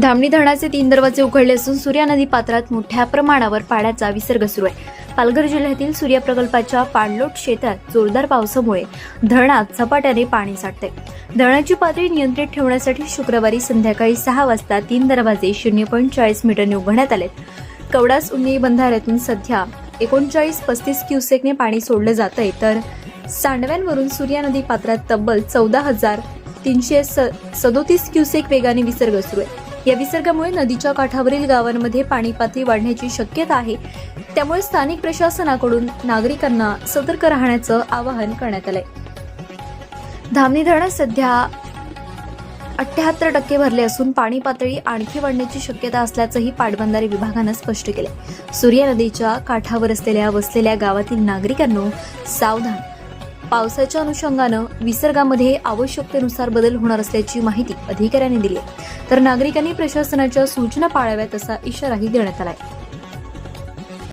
धामणी धरणाचे तीन दरवाजे उघडले असून सूर्या नदी पात्रात मोठ्या प्रमाणावर पाण्याचा विसर्ग सुरू आहे. पालघर जिल्ह्यातील सूर्या प्रकल्पाच्या पाणलोट क्षेत्रात जोरदार पावसामुळे धरणात झपाट्याने पाणी साठते धरणाची पातळी नियंत्रित ठेवण्यासाठी शुक्रवारी संध्याकाळी सहा वाजता तीन दरवाजे शून्य पॉईंट चाळीस मीटरने उघडण्यात आले कवडास उन्नी बंधाऱ्यातून सध्या एकोणचाळीस पस्तीस क्युसेकने पाणी सोडलं जात आहे तर सांडव्यांवरून सूर्या नदी पात्रात तब्बल चौदा हजार तीनशे सदोतीस क्युसेक वेगाने विसर्ग सुरू आहे. या विसर्गामुळे नदीच्या काठावरील गावांमध्ये पाणी पातळी वाढण्याची शक्यता आहे. त्यामुळे स्थानिक प्रशासनाकडून नागरिकांना सतर्क राहण्याचं आवाहन करण्यात आलंय. धामणी धरण सध्या अठ्याहत्तर टक्के भरले असून पाणी पातळी आणखी वाढण्याची शक्यता असल्याचंही पाटबंधारे विभागानं स्पष्ट केलं सूर्या नदीच्या काठावर असलेल्या वसलेल्या गावातील नागरिकांनो सावधान! पावसाच्या अनुषंगानं विसर्गामध्ये आवश्यकतेनुसार बदल होणार असल्याची माहिती अधिकाऱ्यांनी दिली तर नागरिकांनी प्रशासनाच्या सूचना पाळाव्यात असा इशाराही देण्यात आला आहे.